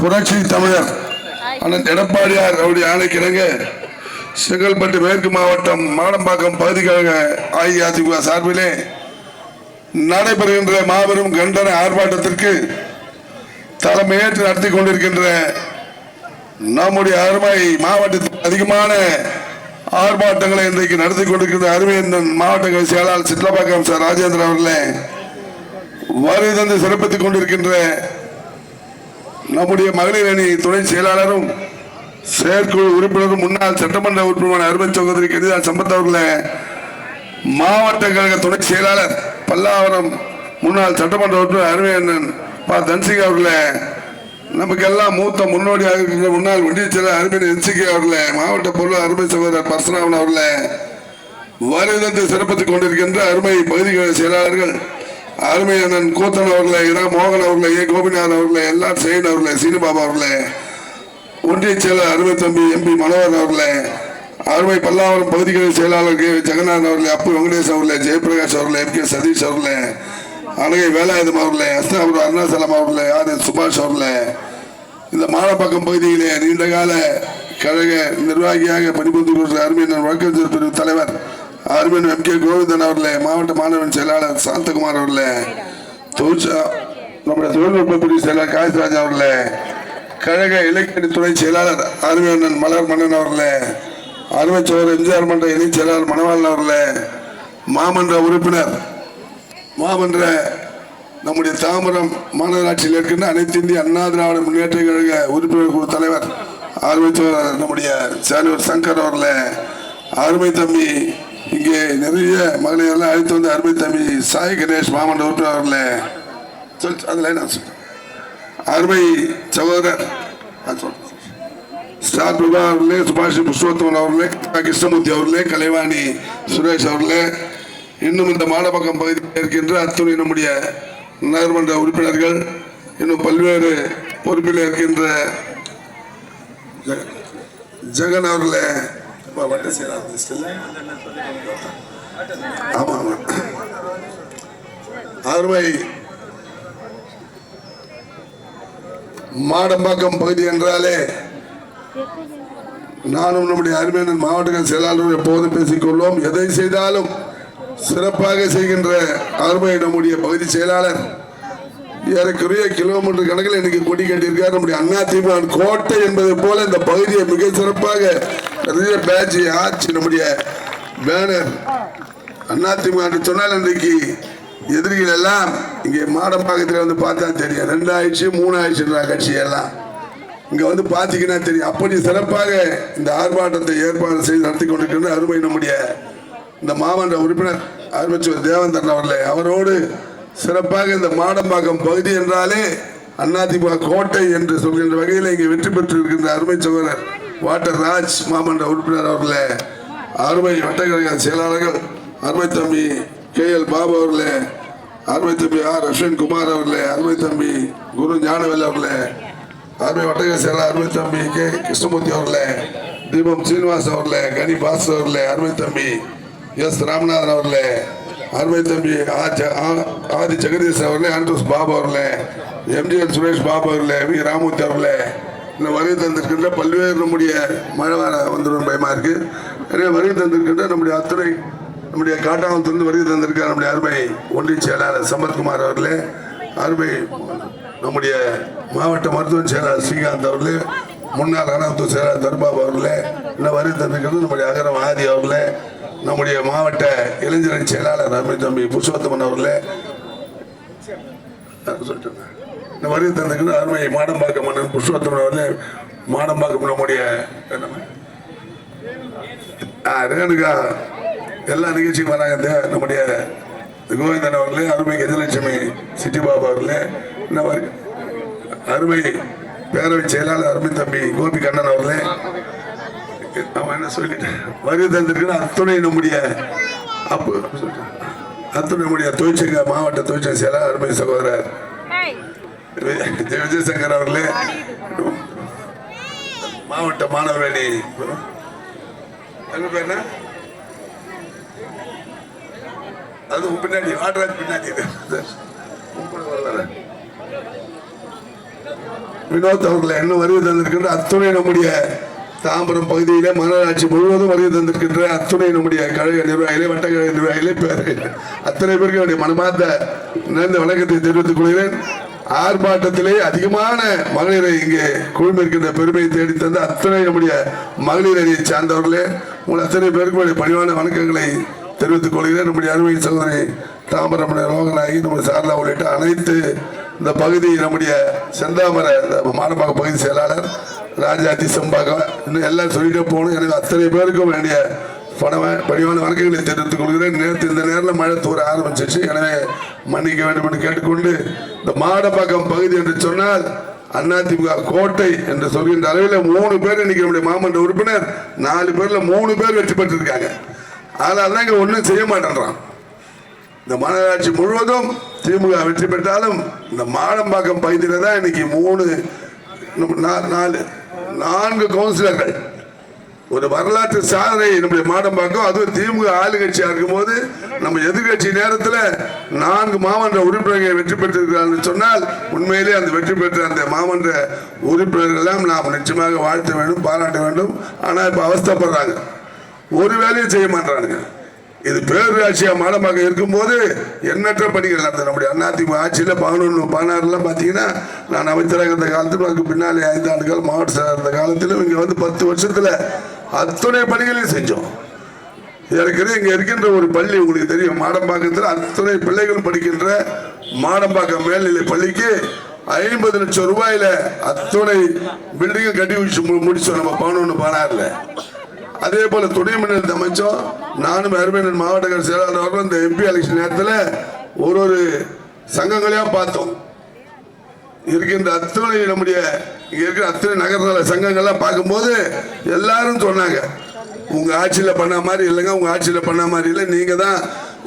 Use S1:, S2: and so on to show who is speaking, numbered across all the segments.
S1: புரட்சி தமிழர் அண்ணன் எடப்பாடியார் அவருடைய ஆணைக்கிணங்க செங்கல்பட்டு மேற்கு மாவட்டம் மாடம்பாக்கம் பகுதிக்காக அஇஅதிமுக சார்பிலே நடைபெறுகின்ற மாபெரும் கண்டன ஆர்ப்பாட்டத்திற்கு தலைமையேற்று நடத்தி கொண்டிருக்கின்ற நம்முடைய அருமை மாவட்டத்தில் அதிகமான ஆர்ப்பாட்டங்களை இன்றைக்கு நடத்தி கொண்டிருக்கின்ற அருமையன் மாவட்ட செயலாளர் சிட்லப்பாக்கம் சார் ராஜேந்திரன் அவர்களே வருகை தந்து சிறப்பித்துக் கொண்டிருக்கின்ற நம்முடைய மகளிர் அணி துணை செயலாளரும் செயற்குழு உறுப்பினரும் முன்னாள் சட்டமன்ற உறுப்பினர் அருமை சகோதரி கனிதா சம்பத் அவர்களே மாவட்ட கழக துணை செயலாளர் பல்லாவரம் முன்னாள் சட்டமன்ற உறுப்பினர் அருமை அண்ணன் பா. தன்சிங் அவர்களே நமக்கெல்லாம் மூத்த முன்னோடியாக இருக்கின்ற முன்னாள் ஒன்றிய செயலர் அருமை என்சிகே அவர்களே மாவட்ட பொருள் அருமை சகோதரர் பரசுராமன் அவர்களே வருகை சிறப்பித்துக் கொண்டிருக்கின்ற அருமை பகுதிகள் செயலாளர்கள் அருமையான கூத்தன் அவர்களே இரா மோகன் அவர்களே ஏ. கோபிநாத் அவர்களே எல்லாம் செயன் அவர்களே சீனிபாபா அவர்களே ஒன்றிய செயலர் அருமை தம்பி எம்பி மனோகர் அவர்களே அருமை பல்லாவரம் பகுதிகளின் செயலாளர் கே. ஜெகநாதன் அவர்களே அப்பு வெங்கடேஷ் அவர்களே ஜெயபிரகாஷ் அவர்களே எம். கே. சதீஷ் அவர்களே அழகை வேலாயுதம் அவர்களே அஸ்தாபுரம் அருணாசலம் அவர்களே ஆர். சுபாஷ் அவர்களே இந்த மாலப்பாக்கம் பகுதியிலே நீண்ட கால கழக நிர்வாகியாக பணிபுரிந்து கொண்ட அருமையினர் வழக்கறிஞர் பிரிவு தலைவர் அருமையின் எம் கே கோவிந்தன் அவர்களே மாவட்ட மாணவன் செயலாளர் சாந்தகுமார் அவர்களே தொழிற்சா நம்முடைய தொழில்நுட்ப பிரிவு செயலாளர் காயத்ராஜ் அவர்களே கழக இலக்கிய துணை செயலாளர் அருமையண்ணன் மலர் மன்னன் அவர்களே அருமை சோழர் எம்ஜிஆர் மன்ற இணைச் செயலாளர் மணவாளன் அவர்களே மாமன்ற உறுப்பினர் மாமன்ற நம்முடைய தாமரம் மாநகராட்சியில் இருக்கின்ற அனைத்து இந்திய அண்ணா திராவிட முன்னேற்ற கழக உறுப்பினர் குழு தலைவர் அருமை நம்முடைய சேலூர் சங்கர் அவர்களே அருமை தம்பி இங்கே நிறைய மகளிரெல்லாம் அழைத்து வந்து அருமை தம்பி சாய் கணேஷ் மாமன் உறுப்பினர் அவர்களே சொல் அதில் நான் சொல். அருமை சகோதரர் ஸ்டார் பிரபா அவர்களே சுபாஷ் புஷ்போத்தமன் அவர்களே கிருஷ்ணமூர்த்தி அவர்களே கலைவாணி சுரேஷ் அவர்களே இன்னும் இந்த மாடப்பக்கம் பகுதியில் இருக்கின்ற அத்துணை நம்முடைய நகர்மன்ற உறுப்பினர்கள் இன்னும் பல்வேறு பொறுப்பில் இருக்கின்ற ஜெ- ஜெகன் அவர்களே இப்போ வட்ட செயலாளர் list ஆமாம் ஆமா ஆமா அருமை மாடம்பாக்கம் பகுதி என்றாலே நானும் நம்முடைய அருமையான மாவட்ட செயலாளரும் எப்போதும் பேசிக்கொள்வோம் எதை செய்தாலும் சிறப்பாக செய்கின்ற அருமை நம்முடைய பகுதி செயலாளர் ஏறக்குறைய கிலோமீட்டர் கணக்கில் இன்னைக்கு கொடி கட்டியிருக்கார். நம்முடைய அண்ணா திமுக கோட்டை என்பதை போல இந்த பகுதியை மிக சிறப்பாக பெரிய பேட்ச் ஆச்சு நம்முடைய பேனர் அண்ணா சொன்னால் இன்றைக்கு எதிரிகள் எல்லாம் இங்கே மாடம்பாக்கத்தில் வந்து பார்த்தா தெரியும். ரெண்டாயிடுச்சு மூணாயிடுச்சுன்ற கட்சியெல்லாம் இங்கே கட்சி எல்லாம். வந்து பார்த்தீங்கன்னா தெரியும். அப்படி சிறப்பாக இந்த ஆர்ப்பாட்டத்தை ஏற்பாடு செய்து நடத்தி கொண்டிருக்கின்ற அருமை நம்முடைய இந்த மாமன்ற உறுப்பினர் அருமைச்சுவர் தேவந்தன் அவர்களே அவரோடு சிறப்பாக இந்த மாடம்பாக்கம் பகுதி என்றாலே அதிமுக கோட்டை என்று சொல்கின்ற வகையில் இங்கே வெற்றி பெற்று இருக்கின்ற அருமை சகோதரர் வாட்டர் ராஜ் மாமன்ற உறுப்பினர் அவர்களே அருமை வட்டக்கழக செயலாளர்கள் அருமை தம்பி கே எல் பாபு அவர்களே அருமை தம்பி ஆர் அஸ்வின் குமார் அவர்களே அருமை தம்பி குரு ஞானவேல் அவர்களே அருமை வட்டக செயலர் அருமை தம்பி கே கிருஷ்ணமூர்த்தி அவர்களே தீபம் சீனிவாஸ் அவர்களே கனி பாஸ் அவர்களே அருமை தம்பி எஸ் ராமநாதன் அவர்களே அருமை தம்பி ஆ ஜ- ஆ- ஆதி ஜெகதீஷ் அவர்களே ஆண்ட்ரூஸ் பாபு அவர்களே எம்ஜிஆர் சுரேஷ் பாபு அவர்களே வி ராமூர்த்தி அவர்களே இந்த வருகை தந்திருக்கின்ற பல்வேறு நம்முடைய மழை வர வந்துடும் பயமாக இருக்கு நிறைய வருகை தந்திருக்கின்ற நம்முடைய அத்துறை நம்முடைய காட்டாமத்திலிருந்து வருகை தந்திருக்கிற நம்முடைய அருமை ஒன்றிய செயலாளர் சம்பத்குமார் அவர்களே அருமை நம்முடைய மாவட்ட மருத்துவ செயலாளர் ஸ்ரீகாந்த் அவர்களே முன்னாள் அனாமத்து செயலாளர் தர்பாபு அவர்களே இன்னும் வருகை தந்திருக்கிறது நம்முடைய அகரம் ஆதி அவர்களே நம்முடைய மாவட்ட இளைஞரணி செயலாளர் அருமை தம்பி புருஷோத்தமன் அவர்களே சொல்லிட்டேன். இந்த வருகை தந்திருக்கிற அருமை மாடம்பாக்கம் மன்னன் புருஷோத்தமன் அவர்களே மாடம்பாக்கம் நம்முடைய ஆ, ரேணுகா எல்லா நிகழ்ச்சியும் வராங்க இந்த நம்முடைய கோவிந்தன் அவர்களே அருமை கஜலட்சுமி சிட்டி பாபா அவர்களே அருமை பேரவை செயலாளர் அருமை தம்பி கோபி கண்ணன் அவர்களே. அவன் என்ன சொல்லிட்டேன் வருகை தந்திருக்கிற அத்துணை நம்முடைய அப்போ அத்துணை நம்முடைய தொழிற்சங்க மாவட்ட தொழிற்சங்க செயலாளர் அருமை சகோதரர். விஜயசங்கர் அவர்களே. மாவட்ட மாணவரணி அணி பேர் என்ன அது உன் பின்னாடி ஆட்ராஜ் பின்னாடி. வினோத் அவர்களை என்ன வருகை தந்திருக்கின்ற அத்துணை நம்முடைய தாம்பரம் பகுதியிலே மாநகராட்சி முழுவதும் வருகை தந்திருக்கின்ற அத்துணை நம்முடைய கழக நிர்வாகிகளே வட்டக்கழக நிர்வாகிகளே பேர் அத்தனை பேருக்கு என்னுடைய மனமார்ந்த நிறைந்த வணக்கத்தை தெரிவித்துக் கொள்கிறேன். ஆர்ப்பாட்டத்திலே அதிகமான மகளிரை இங்கே குழுமிருக்கின்ற பெருமையை தேடி தந்த அத்தனை நம்முடைய மகளிர் அணியை சார்ந்தவர்களே உங்கள் அத்தனை பேருக்கு பணிவான வணக்கங்களை தெரிவித்துக் கொள்கிறேன். நம்முடைய அருமை சகோதரி தாம்பரம் ரோகநாயகி நம்முடைய சாரதா உள்ளிட்ட அனைத்து இந்த பகுதி நம்முடைய செந்தாமர இந்த பகுதி செயலாளர் ராஜாஜி செம்பாக்கம் இன்னும் எல்லாம் சொல்லிட்டே போகணும். எனக்கு அத்தனை பேருக்கும் வேண்டிய பணவ பணிவான வணக்கங்களை தெரிவித்துக் கொள்கிறேன். நேற்று இந்த நேரில் மழை தூர ஆரம்பிச்சிச்சு எனவே மன்னிக்க வேண்டும் என்று கேட்டுக்கொண்டு இந்த மாடம்பாக்கம் பகுதி என்று சொன்னால் அதிமுக கோட்டை என்று சொல்கின்ற அளவில் மூணு பேர் இன்னைக்கு நம்முடைய மாமன்ற உறுப்பினர் நாலு பேர்ல மூணு பேர் வெற்றி பெற்றிருக்காங்க. அதனால தான் இங்கே ஒன்றும் செய்ய மாட்டேன்றான். இந்த மாநகராட்சி முழுவதும் திமுக வெற்றி பெற்றாலும் இந்த மாடம்பாக்கம் பகுதியில் தான் இன்னைக்கு மூணு நாலு நான்கு கவுன்சிலர்கள் ஒரு வரலாற்று சாதனை நம்முடைய மாடம்பாக்கம் அதுவும் திமுக ஆளுங்கட்சியா இருக்கும்போது நம்ம எதிர்கட்சி நேரத்தில் நான்கு மாமன்ற உறுப்பினர்கள் வெற்றி பெற்றிருக்கிறார்கள் சொன்னால் உண்மையிலே அந்த வெற்றி பெற்ற அந்த மாமன்ற உறுப்பினர்கள் எல்லாம் நாம் நிச்சயமாக வாழ்த்த வேண்டும் பாராட்ட வேண்டும். ஆனால் இப்போ அவஸ்தைப்படுறாங்க. ஒரு வேலையும் செய்ய மாட்டானுங்க இது பேரூராட்சியாக மாடமாக இருக்கும்போது எண்ணற்ற பணிகள் நடந்தது. நம்முடைய அதிமுக ஆட்சியில் பதினொன்று பதினாறுலாம் பார்த்தீங்கன்னா நான் அமைச்சராக இருந்த காலத்திலும் அதுக்கு பின்னாலே ஐந்து ஆண்டுகள் மாவட்ட சார் இருந்த காலத்திலும் இங்கே வந்து பத்து வருஷத்தில் அத்துணை பணிகளையும் செஞ்சோம். ஏற்கனவே இங்கே இருக்கின்ற ஒரு பள்ளி உங்களுக்கு தெரியும் மாடம்பாக்கத்தில் அத்தனை பிள்ளைகள் படிக்கின்ற மாடம்பாக்கம் மேல்நிலை பள்ளிக்கு ஐம்பது லட்சம் ரூபாயில அத்துணை பில்டிங்கும் கட்டி வச்சு மு- முடிச்சோம். நம்ம பதினொன்று பதினாறுல. அதே போல துணை மின்னல் அமைச்சோம். நானும் அருமையின் மாவட்ட செயலாளர் இந்த எம்பி எலெக்ஷன் நேரத்தில் ஒரு ஒரு சங்கங்களையா பார்த்தோம். இருக்கின்ற அத்தனை நம்முடைய இருக்கிற அத்தனை நகர்நல சங்கங்கள்லாம் பார்க்கும்போது எல்லாரும் சொன்னாங்க உங்கள் ஆட்சியில் பண்ண மாதிரி இல்லைங்க உங்கள் ஆட்சியில் பண்ண மாதிரி இல்லை நீங்கள் தான்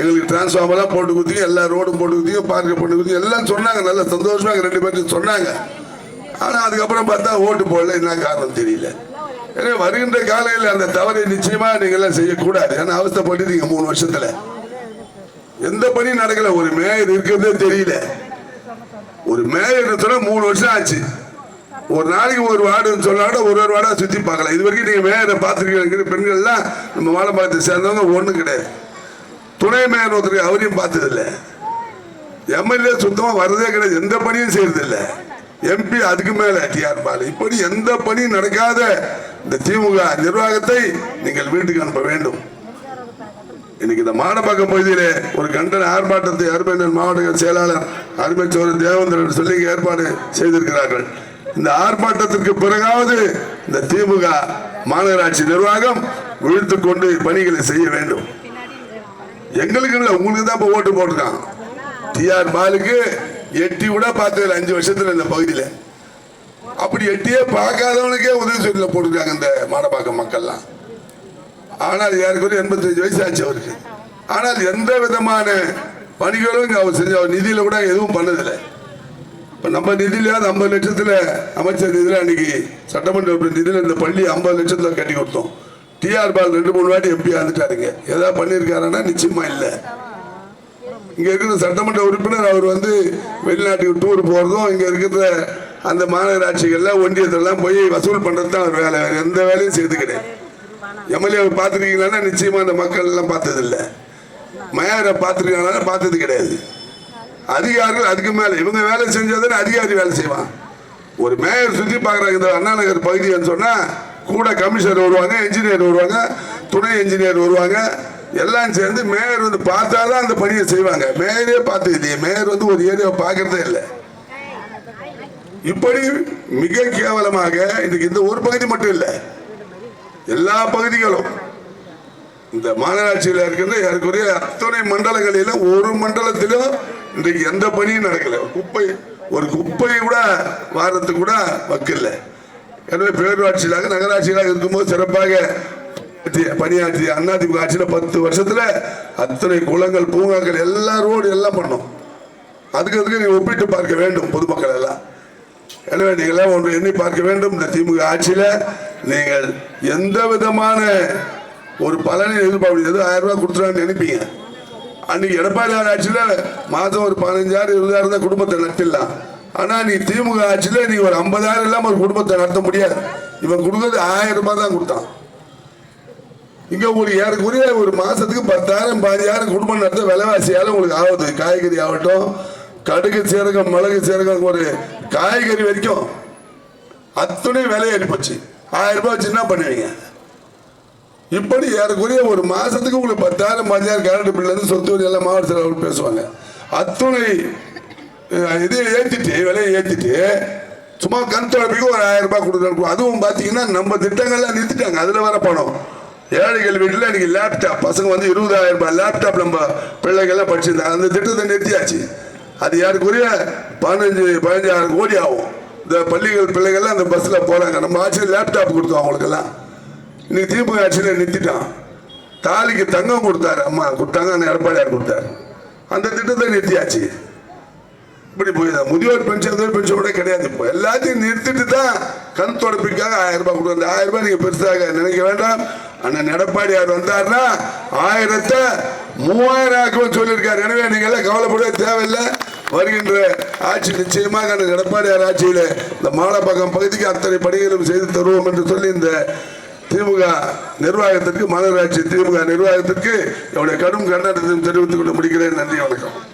S1: எங்களுக்கு டிரான்ஸ்ஃபார்மெல்லாம் போட்டு கொடுத்தீங்க எல்லா ரோடும் போட்டு கொடுத்தீங்க பார்க்க போட்டு கொடுத்தீங்க. எல்லாம் சொன்னாங்க நல்ல சந்தோஷமாக ரெண்டு பேரும் சொன்னாங்க. ஆனால் அதுக்கப்புறம் பார்த்தா ஓட்டு போடல என்ன காரணம் தெரியல. ஏன்னா வருகின்ற காலையில் அந்த தவறை நிச்சயமாக நீங்கள்லாம் செய்யக்கூடாது. ஏன்னா நீங்கள் மூணு வருஷத்தில். எந்த பணியும் நடக்கல ஒரு மேயர் இருக்கிறதே தெரியல. ஒரு மேயர் சொன்னா மூணு வருஷம் ஆச்சு. ஒரு நாளைக்கு ஒரு வார்டுன்னு சொன்னாட ஒரு ஒரு வார்டா சுத்தி பார்க்கலாம். இது வரைக்கும் நீங்க மேயரை பார்த்துருக்கீங்க பெண்கள்லாம் நம்ம மாலப்பாக்கத்தை சேர்ந்தவங்க ஒன்றும் கிடையாது. துணை மேயர் ஒருத்தருக்கு அவரையும் பார்த்ததில்லை. எம்எல்ஏ சுத்தமா வர்றதே கிடையாது. எந்த பணியும் செய்யறதில்லை. எம்பி அதுக்கு மேல டிஆர் பாலு. இப்படி எந்த பணியும் நடக்காத இந்த திமுக நிர்வாகத்தை நீங்கள் வீட்டுக்கு அனுப்ப வேண்டும். இன்னைக்கு இந்த மாடப்பாக்கம் பகுதியிலே ஒரு கண்டன ஆர்ப்பாட்டத்தை அருமையன் மாவட்ட செயலாளர் அருமைச்சோரன் தேவேந்திரன் சொல்லி ஏற்பாடு செய்திருக்கிறார்கள். இந்த ஆர்ப்பாட்டத்திற்கு பிறகாவது இந்த திமுக மாநகராட்சி நிர்வாகம் விழுத்து கொண்டு பணிகளை செய்ய வேண்டும். எங்களுக்கு இல்லை உங்களுக்கு தான் இப்போ ஓட்டு போட்டிருக்கான். டிஆர் பாலுக்கு எட்டி கூட பார்த்ததில்ல அஞ்சு வருஷத்தில் இந்த பகுதியில். அப்படி எட்டியே பார்க்காதவனுக்கே உதவி சொல்ல போட்டிருக்காங்க இந்த மாடப்பாக்கம் மக்கள்லாம். ஆனால் யாருக்கும் எண்பத்தஞ்சு வயசு ஆச்சு அவருக்கு. ஆனால் எந்த விதமான பணிகளும் அவர் செஞ்ச அவர் நிதியில கூட எதுவும் பண்ணதில்லை. இப்போ நம்ம நிதியிலாவது ஐம்பது லட்சத்தில் அமைச்சர் நிதியில் அன்னைக்கு சட்டமன்ற உறுப்பினர் இந்த பள்ளி ஐம்பது லட்சத்தில் கட்டி கொடுத்தோம். டிஆர் பால் ரெண்டு மூணு வாட்டி எம்பி ஆந்துட்டாருங்க ஏதாவது பண்ணியிருக்காருன்னா நிச்சயமா இல்லை. இங்கே இருக்கிற சட்டமன்ற உறுப்பினர் அவர் வந்து வெளிநாட்டுக்கு டூர் போகிறதும் இங்கே இருக்கிற அந்த மாநகராட்சிகள்ல ஒன்றியத்தெல்லாம் போய் வசூல் பண்ணுறது தான் அவர் வேலை. எந்த வேலையும் செய்து கிடையாது. எம்எல்ஏவை பார்த்துருக்கீங்களா நிச்சயமா அந்த மக்கள் எல்லாம் பார்த்தது இல்லை மேயரை பார்த்துருக்காங்களா பார்த்தது கிடையாது. அதிகாரிகள் அதுக்கு மேலே இவங்க வேலை செஞ்சாதானே அதிகாரி வேலை செய்வான். ஒரு மேயர் சுற்றி பார்க்குறாங்க இந்த அண்ணா நகர் பகுதின்னு சொன்னால் கூட கமிஷனர் வருவாங்க இன்ஜினியர் வருவாங்க துணை இன்ஜினியர் வருவாங்க எல்லாம் சேர்ந்து மேயர் வந்து பார்த்தாதான் அந்த பணியை செய்வாங்க. மேயரே பார்த்து இல்லையே மேயர் வந்து ஒரு ஏரியாவை பார்க்கறதே இல்லை. இப்படி மிக கேவலமாக இதுக்கு இந்த ஒரு பகுதி மட்டும் இல்லை. எல்லா பகுதிகளும். இந்த மாநகராட்சியில் இருக்கின்ற ஏற்குறைய அத்தனை மண்டலங்களிலும் ஒரு மண்டலத்திலும் இன்றைக்கு எந்த பணியும் நடக்கல. குப்பை ஒரு குப்பை கூட வாரத்துக்கு கூட வக்கல. எனவே பேரூராட்சியிலாக நகராட்சியிலாக இருக்கும்போது சிறப்பாக ஆற்றிய- அண்ணா அதிமுக ஆட்சியில் பத்து வருஷத்துல அத்தனை குளங்கள் பூங்காக்கள் எல்லா ரோடு எல்லாம் பண்ணோம். அதுக்கு அதுக்கு நீங்க ஒப்பிட்டு பார்க்க வேண்டும் பொதுமக்கள் எல்லாம்? எனவே நீங்களாம் ஒன்று எண்ணி பார்க்க வேண்டும். இந்த திமுக ஆட்சியில் நீங்கள் எந்த விதமான ஒரு பலனை எதிர்பார்க்க ஏதோ ஆயிரம் ரூபாய் கொடுத்துருவான்னு நினைப்பீங்க. அன்னைக்கு எடப்பாடி ஆட்சியில் மாதம் ஒரு பதினஞ்சாயிரம் இருபதாயிரம் தான் குடும்பத்தை நட்டிடலாம் ஆனால் நீ திமுக ஆட்சியில் நீ ஒரு ஐம்பதாயிரம் இல்லாமல் ஒரு குடும்பத்தை நடத்த முடியாது. இவன் கொடுக்கறது ஆயிரம் ரூபாய் தான் கொடுத்தான். இங்கே உங்களுக்கு ஏறக்குறைய ஒரு மாதத்துக்கு பத்தாயிரம் பதினாயிரம் குடும்பம் நடத்த விலைவாசியால் உங்களுக்கு ஆகுது. காய்கறி ஆகட்டும் கடுகு சீரகம் மிளகு சீரகம் ஒரு காய்கறி வரைக்கும் அத்தனை விலை ஏறிப்போச்சு ஆயிரம் ரூபாய் வச்சு என்ன பண்ணுவீங்க? இப்படி ஏறக்குறைய ஒரு மாசத்துக்கு உங்களுக்கு பத்தாயிரம் பதினாயிரம் கரண்ட் பில்ல இருந்து சொத்து வரி எல்லாம் மாவட்ட செயலாளர் பேசுவாங்க. அத்துணை இது ஏற்றிட்டு விலையை ஏற்றிட்டு சும்மா கண் தொடர்புக்கு ஒரு ஆயிரம் ரூபாய் கொடுக்குறாங்க அதுவும் பார்த்தீங்கன்னா நம்ம திட்டங்கள்லாம் நிறுத்திட்டாங்க. அதில் வர பணம். ஏழைகள் வீட்டில் இன்னைக்கு லேப்டாப் பசங்க வந்து இருபதாயிரம் ரூபாய் லேப்டாப் நம்ம பிள்ளைகள்லாம் படிச்சிருந்தாங்க. அந்த திட்டத்தை நிறுத்தியாச்சு. அது யாருக்குரிய? பதினஞ்சு பதினஞ்சாயிரம் கோடி ஆகும். இந்த பள்ளிகள் பிள்ளைகள்லாம் அந்த பஸ்ஸில் போகிறாங்க நம்ம ஆட்சியில் லேப்டாப் கொடுத்தோம் அவங்களுக்கெல்லாம். இன்னைக்கு திமுக ஆட்சியில் நிறுத்திட்டான். தாலிக்கு தங்கம் கொடுத்தாரு அம்மா. கொடுத்தாங்க அந்த எடப்பாடியார் கொடுத்தாரு. அந்த திட்டத்தை நிறுத்தியாச்சு. இப்படி போய் முதியோர் பென்ஷன் பென்ஷன் கூட கிடையாது இப்போ. எல்லாத்தையும் நிறுத்திட்டு தான் கண் தொடப்பிக்காக ஆயிரம் ரூபாய் கொடுத்து ஆயிரம் ரூபாய் நீங்கள் பெருசாக நினைக்க வேண்டாம். அண்ணன் எடப்பாடியார் வந்தாருன்னா ஆயிரத்தை மூவாயிரம் ஆக்குவோம் சொல்லியிருக்காரு. எனவே நீங்கள் எல்லாம் கவலைப்பட தேவையில்லை. வருகின்ற ஆட்சி நிச்சயமாக அந்த எடப்பாடியார் ஆட்சியில் இந்த மாலப்பாக்கம் பகுதிக்கு அத்தனை பணிகளும் செய்து தருவோம் என்று சொல்லி இந்த திமுக நிர்வாகத்திற்கு மாநகராட்சி திமுக நிர்வாகத்திற்கு என்னுடைய கடும் கண்டனத்தையும் தெரிவித்துக் கொண்டு முடிக்கிறேன். நன்றி வணக்கம்.